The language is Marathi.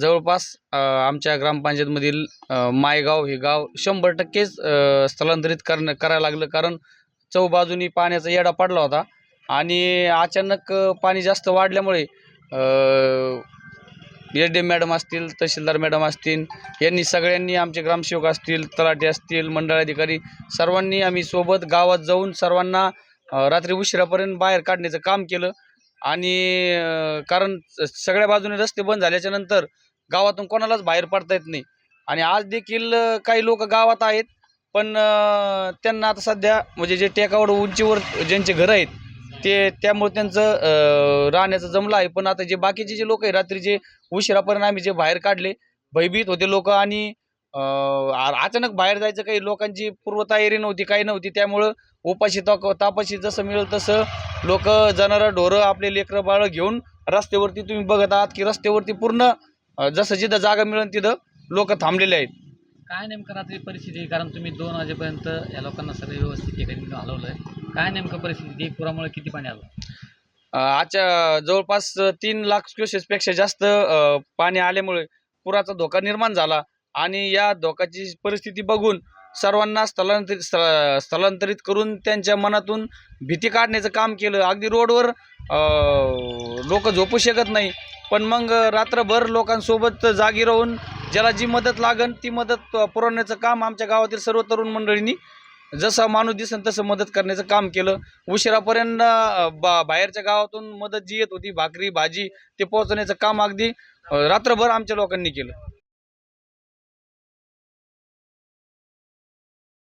जवळपास आमच्या ग्रामपंचायतमधील मायगाव हे गाव शंभर टक्केच स्थलांतरित करणं करायला लागलं. कारण चौबाजूनी पाण्याचा येडा पडला होता आणि अचानक पाणी जास्त वाढल्यामुळे एस डी मॅडम असतील तहसीलदार मॅडम असतील यांनी सगळ्यांनी आमचे ग्रामसेवक असतील तलाठी असतील मंडळाधिकारी सर्वांनी आम्ही सोबत गावात जाऊन सर्वांना रात्री उशिरापर्यंत बाहेर काढण्याचं काम केलं. आणि कारण स- सगळ्या बाजूने रस्ते बंद झाल्याच्यानंतर गावातून कोणालाच बाहेर पडता येत नाही. आणि आज देखील काही लोक गावात आहेत पण त्यांना आता सध्या म्हणजे जे टेकावर उंचीवर ज्यांचे घरं आहेत ते त्यामुळे त्यांचं राहण्याचं जमलं आहे. पण आता जे बाकीचे जे लोक आहे रात्रीचे उशिरापर्यंत आम्ही जे बाहेर काढले भयभीत होते लोक आणि अचानक बाहेर जायचं काही लोकांची पूर्वतयारी नव्हती काही नव्हती. त्यामुळं उपाशी ताप तापाशी जसं मिळेल तसं लोक जनावरं ढोरं आपले लेकरं बाळं घेऊन रस्त्यावरती तुम्ही बघत आहात की रस्त्यावरती पूर्ण जसं जिथं जागा मिळेल तिथं लोक थांबलेले आहेत. काय नेमकं रात्री परिस्थिती? कारण तुम्ही दोन वाजेपर्यंत या लोकांना सगळं व्यवस्थित ठिकाणी हलवलं आहे काय नेमकं परिस्थिती? पुरामुळे किती पाणी आलं? आजच्या जवळपास तीन लाख क्युसेसपेक्षा जास्त पाणी आल्यामुळे पुराचा धोका निर्माण झाला. आणि या धोकाची परिस्थिती बघून सर्वांना स्थलांतरित स्थ- स्थलांतरित करून त्यांच्या मनातून भीती काढण्याचं काम केलं. अगदी रोडवर लोक झोपू शकत नाही. पण मग रात्रभर लोकांसोबत जागी राहून ज्याला जी मदत लागन ती मदत पुरवण्याचं काम आमच्या गावातील सर्व तरुण मंडळींनी जसं माणूस दिसन तसं मदत करण्याचं काम केलं. उशिरापर्यंत बा बाहेरच्या गावातून मदत जी येत होती भाकरी भाजी ते पोहोचवण्याचं काम अगदी रात्रभर आमच्या लोकांनी केलं.